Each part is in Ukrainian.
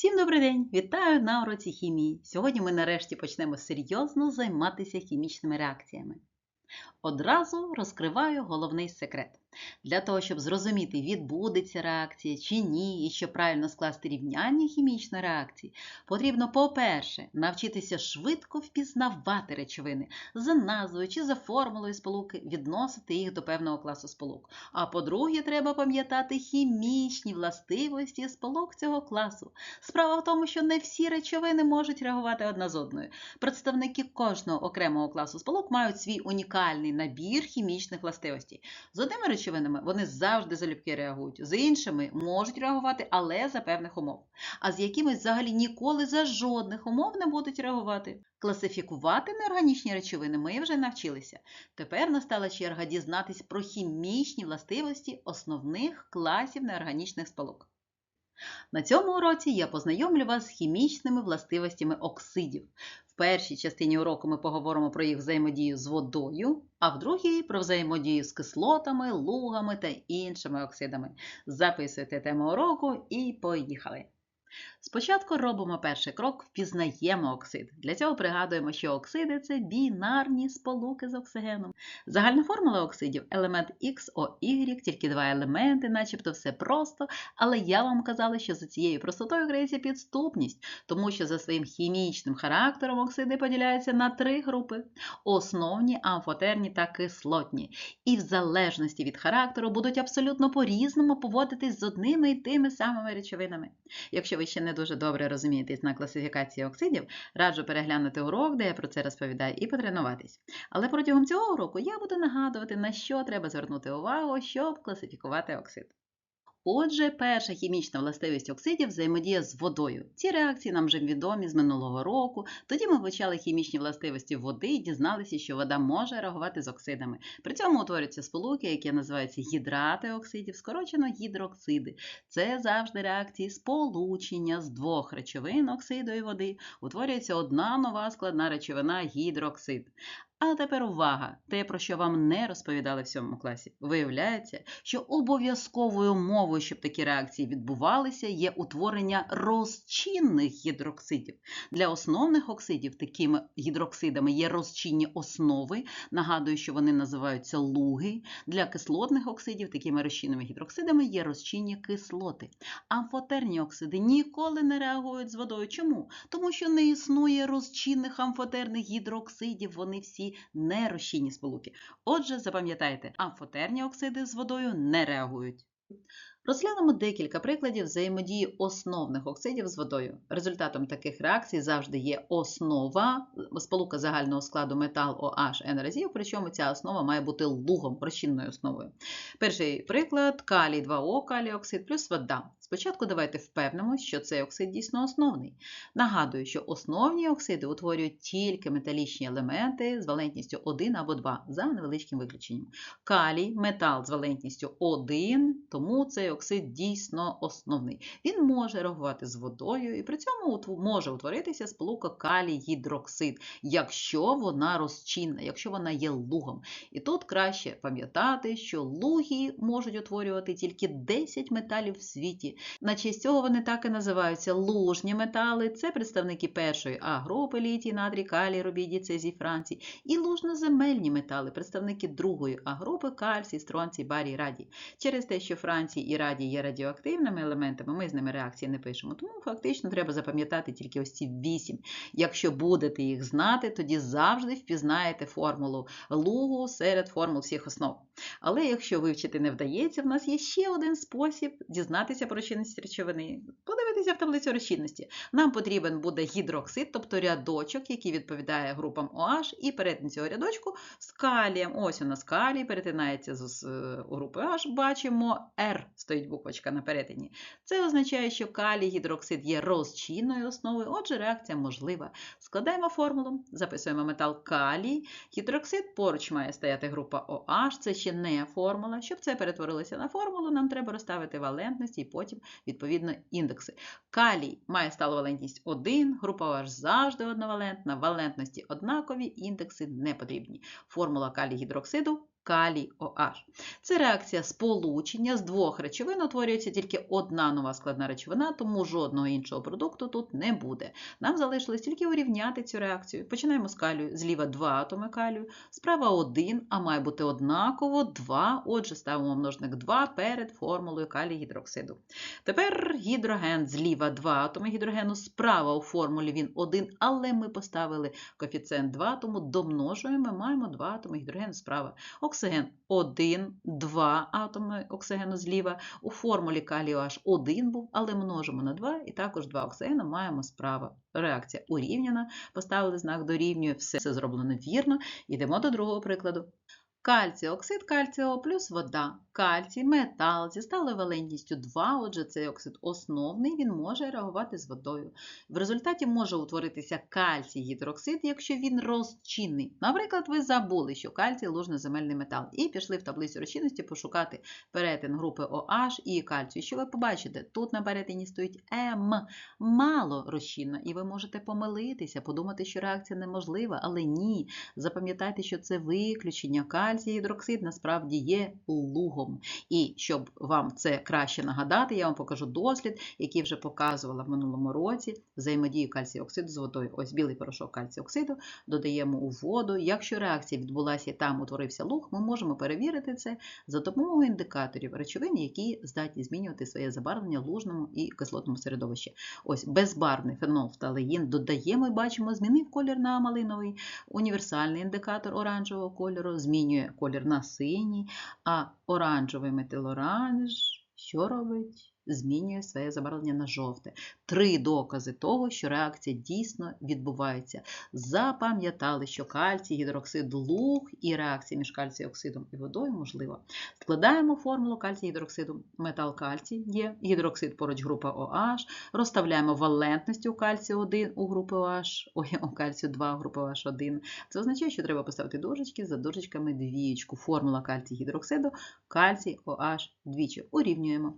Всім добрий день! Вітаю на уроці хімії. Сьогодні ми нарешті почнемо серйозно займатися хімічними реакціями. Одразу розкриваю головний секрет. Для того, щоб зрозуміти, відбудеться реакція чи ні, і щоб правильно скласти рівняння хімічної реакції, потрібно, по-перше, навчитися швидко впізнавати речовини за назвою чи за формулою сполуки, відносити їх до певного класу сполук. А по-друге, треба пам'ятати хімічні властивості сполук цього класу. Справа в тому, що не всі речовини можуть реагувати одна з одною. Представники кожного окремого класу сполук мають свій унікальний набір хімічних властивостей. З одними речовинами вони завжди залюбки реагують, з іншими можуть реагувати, але за певних умов. А з якимись взагалі ніколи за жодних умов не будуть реагувати. Класифікувати неорганічні речовини ми вже навчилися. Тепер настала черга дізнатись про хімічні властивості основних класів неорганічних сполук. На цьому уроці я познайомлю вас з хімічними властивостями оксидів. В першій частині уроку ми поговоримо про їх взаємодію з водою, а в другій про взаємодію з кислотами, лугами та іншими оксидами. Записуйте тему уроку і поїхали! Спочатку робимо перший крок, впізнаємо оксид. Для цього пригадуємо, що оксиди це бінарні сполуки з оксигеном. Загальна формула оксидів елемент XOY, тільки два елементи, начебто все просто, але я вам казала, що за цією простотою криється підступність, тому що за своїм хімічним характером оксиди поділяються на три групи: основні, амфотерні та кислотні. І в залежності від характеру будуть абсолютно по-різному поводитись з одними і тими самими речовинами. Якщо ви ще не дуже добре розумієтесь на класифікації оксидів, раджу переглянути урок, де я про це розповідаю, і потренуватись. Але протягом цього уроку я буду нагадувати, на що треба звернути увагу, щоб класифікувати оксид. Отже, перша хімічна властивість оксидів взаємодія з водою. Ці реакції нам вже відомі з минулого року. Тоді ми вивчали хімічні властивості води і дізналися, що вода може реагувати з оксидами. При цьому утворюються сполуки, які називаються гідрати оксидів, скорочено гідроксиди. Це завжди реакції сполучення з двох речовин оксиду і води. Утворюється одна нова складна речовина гідроксид. А тепер увага! Те, про що вам не розповідали в сьомому класі. Виявляється, що обов'язковою мовою, щоб такі реакції відбувалися, є утворення розчинних гідроксидів. Для основних оксидів такими гідроксидами є розчинні основи. Нагадую, що вони називаються луги. Для кислотних оксидів такими розчинними гідроксидами є розчинні кислоти. Амфотерні оксиди ніколи не реагують з водою. Чому? Тому що не існує розчинних амфотерних гідроксидів, вони всі нерозчинні сполуки. Отже, запам'ятайте, амфотерні оксиди з водою не реагують. Розглянемо декілька прикладів взаємодії основних оксидів з водою. Результатом таких реакцій завжди є основа, сполука загального складу метал OH разів, причому ця основа має бути лугом, розчинною основою. Перший приклад калій 2О, калій оксид плюс вода. Спочатку давайте впевнимося, що цей оксид дійсно основний. Нагадую, що основні оксиди утворюють тільки металічні елементи з валентністю 1 або 2 за невеличким виключенням. Калій метал з валентністю 1, тому цей оксид дійсно основний. Він може реагувати з водою і при цьому може утворитися сполука калій-гідроксид, якщо вона розчинна, якщо вона є лугом. І тут краще пам'ятати, що луги можуть утворювати тільки 10 металів в світі. На честь цього вони так і називаються лужні метали. Це представники першої А групи літій, натрій, калій, рубідій, цезій, францій. І лужноземельні метали, представники другої А групи кальцій, стронцій, барій, радій. Через те, що Францій і радій є радіоактивними елементами, ми з ними реакції не пишемо. Тому фактично треба запам'ятати тільки ось ці вісім. Якщо будете їх знати, тоді завжди впізнаєте формулу лугу серед формул всіх основ. Але якщо вивчити не вдається, в нас є ще один спосіб дізнатися про розчинність речовини. Подивитися в таблицю розчинності. Нам потрібен буде гідроксид, тобто рядочок, який відповідає групам OH, і перетин цього рядочку з калієм. Ось у нас калій перетинається з групою OH, бачимо R стоїть буквочка на перетині. Це означає, що калій гідроксид є розчинною основою, отже, реакція можлива. Складаємо формулу, записуємо метал калій. Гідроксид поруч має стояти група OH, це ще не формула. Щоб це перетворилося на формулу, нам треба розставити валентності і потім, відповідно, індекси. Калій має сталу валентність 1, група ваш завжди одновалентна, валентності однакові, індекси не потрібні. Формула калій гідроксиду калій OH. Це реакція сполучення з двох речовин утворюється тільки одна нова складна речовина, тому жодного іншого продукту тут не буде. Нам залишилось тільки урівняти цю реакцію. Починаємо з калію. Зліва 2 атоми калію, справа 1, а має бути однаково 2. Отже, ставимо множник 2 перед формулою калій гідроксиду. Тепер гідроген зліва 2 атоми гідрогену, справа у формулі він 1, але ми поставили коефіцієнт 2, тому домножуємо, маємо 2 атоми гідрогену справа. Оксиген 1, 2 атоми оксигену зліва. У формулі калію аж 1 був, але множимо на 2 і також 2 оксигена маємо справа. Реакція урівняна, поставили знак дорівнює, все це зроблено вірно. Йдемо до другого прикладу. Кальцій оксид кальцієвого плюс вода. Кальцій, метал зі сталою валентністю 2, отже, цей оксид основний, він може реагувати з водою. В результаті може утворитися кальцій гідроксид, якщо він розчинний. Наприклад, ви забули, що кальцій лужноземельний метал, і пішли в таблицю розчинності пошукати перетин групи OH і кальцію. Що ви побачите? Тут на перетині стоїть М, мало розчинна, і ви можете помилитися, подумати, що реакція неможлива, але ні. Запам'ятайте, що це виключення кальцій гідроксид насправді є лугом. І щоб вам це краще нагадати, я вам покажу дослід, який вже показувала в минулому році взаємодію кальцію оксиду з водою. Ось білий порошок кальцію оксиду додаємо у воду. Якщо реакція відбулася і там утворився луг, ми можемо перевірити це за допомогою індикаторів речовин, які здатні змінювати своє забарвлення в лужному і кислотному середовищі. Ось безбарвний фенолфталеїн додаємо і бачимо, змінив колір на малиновий, універсальний індикатор оранжевого кольору змінює колір на синій, а оранжевий метилоранж що робить? Змінює своє забарвлення на жовте. Три докази того, що реакція дійсно відбувається. Запам'ятали, що кальцій, гідроксид, луг і реакція між кальціоксидом і водою можлива. Складаємо формулу кальцій гідроксиду. Метал кальцій є, гідроксид поруч група OH, розставляємо валентності у кальцію 1 у групи OH, ой, у кальцію 2 у групи OH 1. Це означає, що треба поставити дужечки за дужечками двічку. Формула кальцій гідроксиду, кальцій OH двічі. Урівнюємо.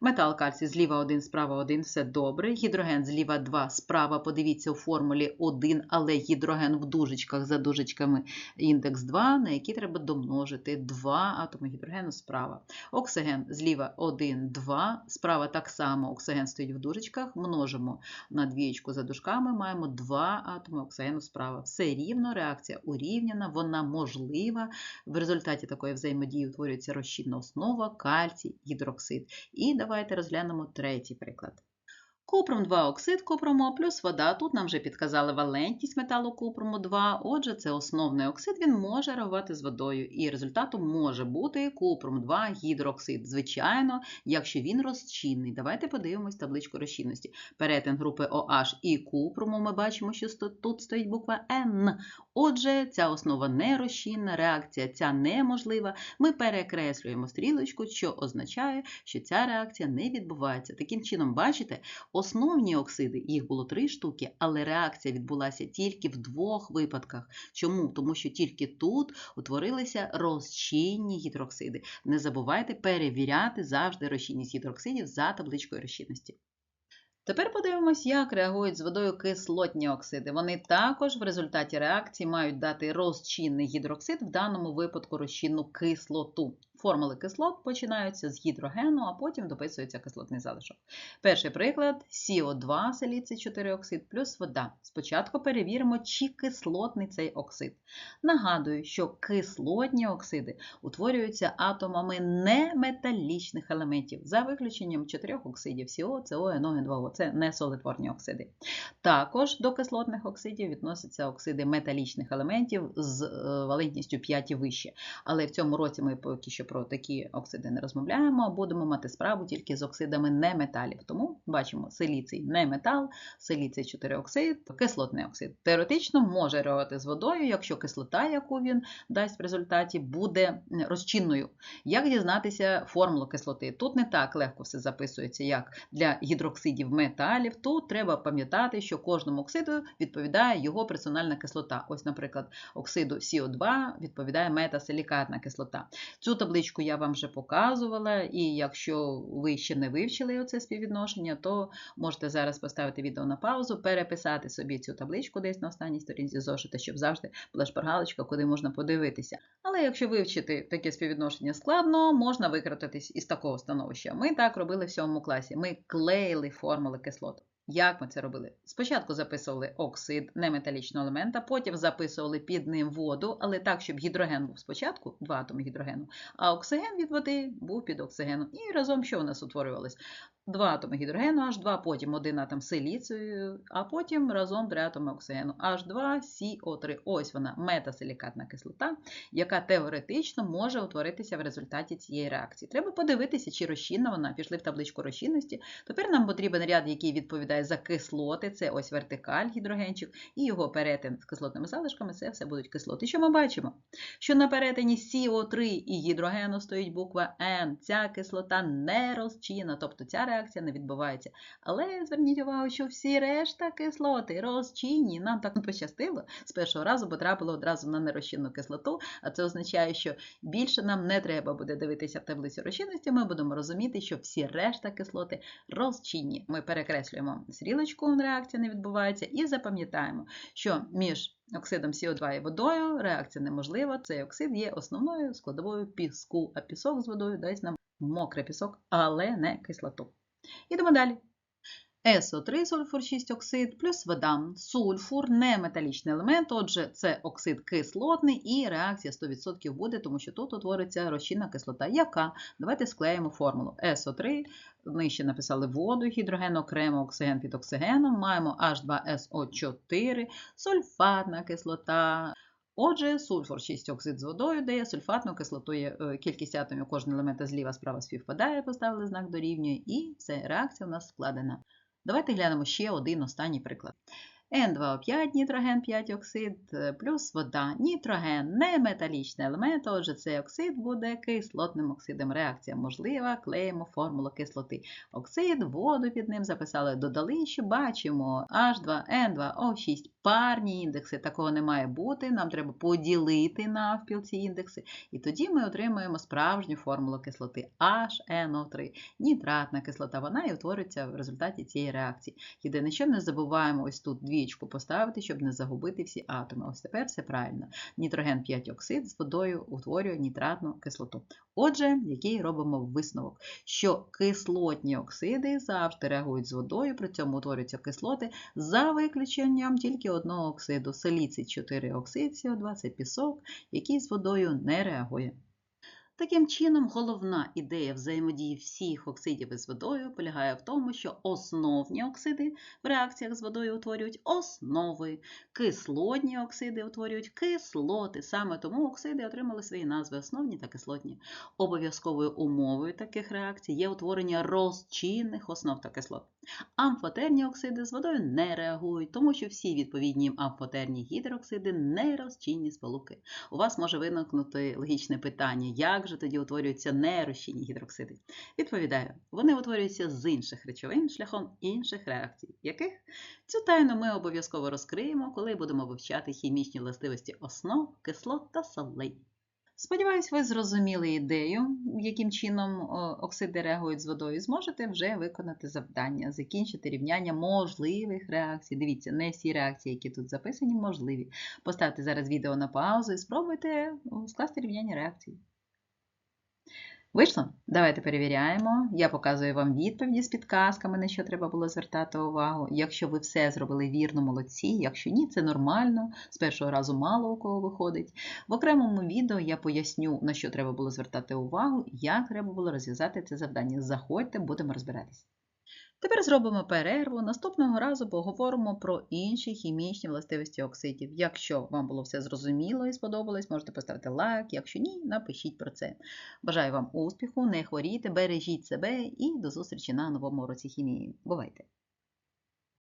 Метал кальцій зліва 1, справа 1, все добре. Гідроген зліва 2, справа, подивіться у формулі 1, але гідроген в дужечках за дужечками індекс 2, на який треба домножити 2 атоми гідрогену справа. Оксиген зліва 1, 2, справа так само оксиген стоїть в дужечках, множимо на двічку за дужками, маємо 2 атоми оксигену справа. Все рівно, реакція урівняна, вона можлива. В результаті такої взаємодії утворюється розчинна основа, кальцій, гідроксид. І давайте розглянемо третій приклад. Купрум 2 оксид купруму плюс вода. Тут нам вже підказали валентність металу купруму 2, отже, це основний оксид, він може реагувати з водою, і результатом може бути купрум 2 гідроксид. Звичайно, якщо він розчинний. Давайте подивимось табличку розчинності. Перетин групи OH і купруму ми бачимо, що тут стоїть буква N. Отже, ця основа не розчинна, реакція ця неможлива. Ми перекреслюємо стрілочку, що означає, що ця реакція не відбувається. Таким чином, бачите, Основні оксиди, їх було три штуки, але реакція відбулася тільки в двох випадках. Чому? Тому що тільки тут утворилися розчинні гідроксиди. Не забувайте перевіряти завжди розчинність гідроксидів за табличкою розчинності. Тепер подивимось, як реагують з водою кислотні оксиди. Вони також в результаті реакції мають дати розчинний гідроксид, в даному випадку розчинну кислоту. Формули кислот починаються з гідрогену, а потім дописується кислотний залишок. Перший приклад СО2, селіций 4 оксид плюс вода. Спочатку перевіримо, чи кислотний цей оксид. Нагадую, що кислотні оксиди утворюються атомами неметалічних елементів, за виключенням чотирьох оксидів СО, СО, НО, 2 Це не солитворні оксиди. Також до кислотних оксидів відносяться оксиди металічних елементів з е, валентністю 5 і вище. Але в цьому році ми поки що про такі оксиди не розмовляємо, будемо мати справу тільки з оксидами неметалів. Тому бачимо силіцій не метал, силіцій 4 оксид, кислотний оксид. Теоретично може реагувати з водою, якщо кислота, яку він дасть в результаті, буде розчинною. Як дізнатися формулу кислоти? Тут не так легко все записується, як для гідроксидів металів. Тут треба пам'ятати, що кожному оксиду відповідає його персональна кислота. Ось, наприклад, оксиду СО2 відповідає метасилікатна кислота. Цю таблицю табличку я вам вже показувала, і якщо ви ще не вивчили оце співвідношення, то можете зараз поставити відео на паузу, переписати собі цю табличку десь на останній сторінці зошита, щоб завжди була шпаргалочка, куди можна подивитися. Але якщо вивчити таке співвідношення складно, можна викрутитись із такого становища. Ми так робили в сьомому класі. Ми клеїли формули кислот. Як ми це робили? Спочатку записували оксид неметалічного елемента, потім записували під ним воду, але так, щоб гідроген був спочатку, два атоми гідрогену, а оксиген від води був під оксигеном. І разом що у нас утворювалось? Два атоми гідрогену, H2, потім один атом силіцію, а потім разом три атоми оксигену H2, CO3. Ось вона метасилікатна кислота, яка теоретично може утворитися в результаті цієї реакції. Треба подивитися, чи розчинна вона. Пішли в табличку розчинності. Тепер нам потрібен ряд, який відповідає за кислоти. Це ось вертикаль, гідрогенчик, і його перетин з кислотними залишками це все будуть кислоти. Що ми бачимо? Що на перетині CO3 і гідрогену стоїть буква N. Ця кислота не розчинна, тобто ця реакція не відбувається. Але зверніть увагу, що всі решта кислоти розчинні. Нам так пощастило. З першого разу потрапило одразу на нерозчинну кислоту, а це означає, що більше нам не треба буде дивитися в таблицю розчинності. Ми будемо розуміти, що всі решта кислоти розчинні. Ми перекреслюємо стрілочку, реакція не відбувається, і запам'ятаємо, що між оксидом СО2 і водою реакція неможлива. Цей оксид є основною складовою піску, а пісок з водою дасть нам мокрий пісок, але не кислоту. Ідемо далі. СО3 сульфур 6 оксид плюс вода. Сульфур не металічний елемент, отже, це оксид кислотний і реакція 100% буде, тому що тут утвориться розчинна кислота. Яка? Давайте склеїмо формулу. СО3, нижче написали воду, гідроген окремо, оксиген під оксигеном, маємо H2SO4, сульфатна кислота. Отже, сульфур 6 оксид з водою дає сульфатну кислоту, кількість атомів кожного елемента зліва справа співпадає, поставили знак дорівнює, і все, реакція у нас складена. Давайте глянемо ще один останній приклад. N2O5, нітроген 5 оксид плюс вода. Нітроген не металічний елемент, отже, цей оксид буде кислотним оксидом. Реакція можлива, клеїмо формулу кислоти. Оксид, воду під ним записали, додали, що бачимо H2N2O6 парні індекси. Такого не має бути. Нам треба поділити навпіл ці індекси. І тоді ми отримуємо справжню формулу кислоти HNO3. Нітратна кислота, вона і утворюється в результаті цієї реакції. Єдине, що не забуваємо ось тут двічку поставити, щоб не загубити всі атоми. Ось тепер все правильно. Нітроген 5 оксид з водою утворює нітратну кислоту. Отже, який робимо висновок, що кислотні оксиди завжди реагують з водою, при цьому утворюються кислоти за виключенням тільки одного оксиду. Силіцій 4 оксид СО2 це пісок, який з водою не реагує. Таким чином, головна ідея взаємодії всіх оксидів із водою полягає в тому, що основні оксиди в реакціях з водою утворюють основи, кислотні оксиди утворюють кислоти. Саме тому оксиди отримали свої назви основні та кислотні. Обов'язковою умовою таких реакцій є утворення розчинних основ та кислот. Амфотерні оксиди з водою не реагують, тому що всі відповідні амфотерні гідроксиди не розчинні сполуки. У вас може виникнути логічне питання, як же тоді утворюються нерозчинні гідроксиди? Відповідаю, вони утворюються з інших речовин шляхом інших реакцій. Яких? Цю тайну ми обов'язково розкриємо, коли будемо вивчати хімічні властивості основ, кислот та солей. Сподіваюсь, ви зрозуміли ідею, яким чином оксиди реагують з водою, зможете вже виконати завдання, закінчити рівняння можливих реакцій. Дивіться, не всі реакції, які тут записані, можливі. Поставте зараз відео на паузу і спробуйте скласти рівняння реакцій. Вийшло? Давайте перевіряємо. Я показую вам відповіді з підказками, на що треба було звертати увагу. Якщо ви все зробили вірно, молодці. Якщо ні, це нормально. З першого разу мало у кого виходить. В окремому відео я поясню, на що треба було звертати увагу, як треба було розв'язати це завдання. Заходьте, будемо розбиратись. Тепер зробимо перерву. Наступного разу поговоримо про інші хімічні властивості оксидів. Якщо вам було все зрозуміло і сподобалось, можете поставити лайк. Якщо ні, напишіть про це. Бажаю вам успіху, не хворійте, бережіть себе і до зустрічі на новому уроці хімії. Бувайте!